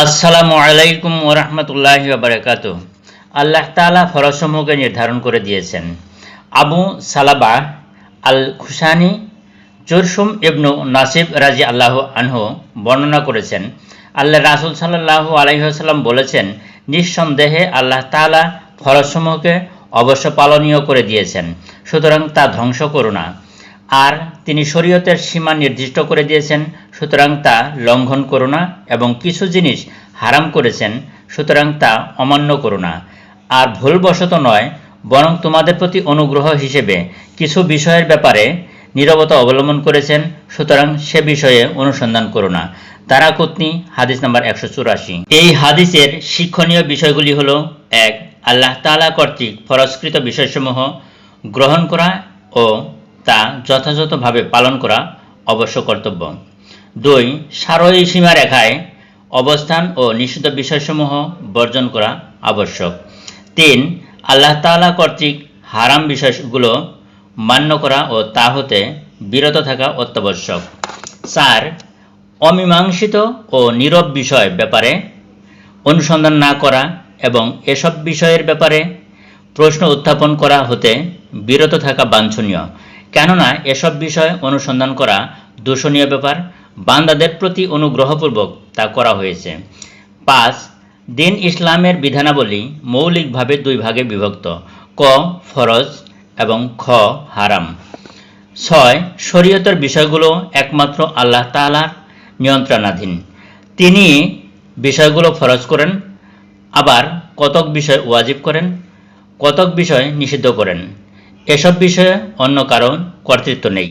আসসালামু আলাইকুম ওরহমতুল্লাহ বারকাত আল্লাহ তালা ফরসমূহকে নির্ধারণ করে দিয়েছেন। আবু সালাবা আল খুসানি জুরসুম ইবনু নাসিব রাজি আল্লাহ আনহু বর্ণনা করেছেন। আল্লাহ রাসুল সাল্লাহ আলহিহাল্লাম বলেছেন, নিঃসন্দেহে আল্লাহ তালা ফরসমূহকে অবশ্য পালনীয় করে দিয়েছেন, সুতরাং তা ধ্বংস করো না। আর তিনি শরীয়তের সীমা নির্দিষ্ট করে দিয়েছেন, সুতরাং তা লঙ্ঘন করো না এবং কিছু জিনিস হারাম করেছেন, সুতরাং তা অমান্য করো না। আর ভুলবশত নয়, বরং তোমাদের প্রতি অনুগ্রহ হিসেবে কিছু বিষয়ের ব্যাপারে নীরবতা অবলম্বন করেছেন, সুতরাং সে বিষয়ে অনুসন্ধান করো না। তারা কুতনি হাদিস নাম্বার একশো চুরাশি। এই হাদিসের শিক্ষণীয় বিষয়গুলি হলো, এক, আল্লাহ তাআলা কর্তৃক ফরস্কৃত বিষয়সমূহ গ্রহণ করা ও তা যথাযথভাবে পালন করা অবশ্য কর্তব্য। দুই সারয়ী সীমারেখায় অবস্থান ও নিষিদ্ধ বিষয়সমূহ বর্জন করা আবশ্যক। তিন, আল্লাহ তাআলা কর্তৃক হারাম বিষয়গুলো মান্য করা ও তা হতে বিরত থাকা অত্যাবশ্যক। চার, অমীমাংসিত ও নীরব বিষয় ব্যাপারে অনুসন্ধান না করা এবং এসব বিষয়ের ব্যাপারে প্রশ্ন উত্থাপন করা হতে বিরত থাকা বাঞ্ছনীয়। কেননা এসব বিষয় অনুসন্ধান করা দূষণীয় ব্যাপার। বান্দাদের প্রতি অনুগ্রহপূর্বক তা করা হয়েছে। পাঁচ, দিন ইসলামের বিধানাবলী মৌলিকভাবে দুই ভাগে বিভক্ত, ক, ফরজ এবং খ, হারাম। ছয়, শরীয়তের বিষয়গুলো একমাত্র আল্লাহ তাআলার নিয়ন্ত্রণাধীন। তিনি বিষয়গুলো ফরজ করেন, আবার কতক বিষয় ওয়াজিব করেন, কতক বিষয় নিষিদ্ধ করেন। এসব বিষয়ে অন্য কারণ কর্তৃত্ব নেই।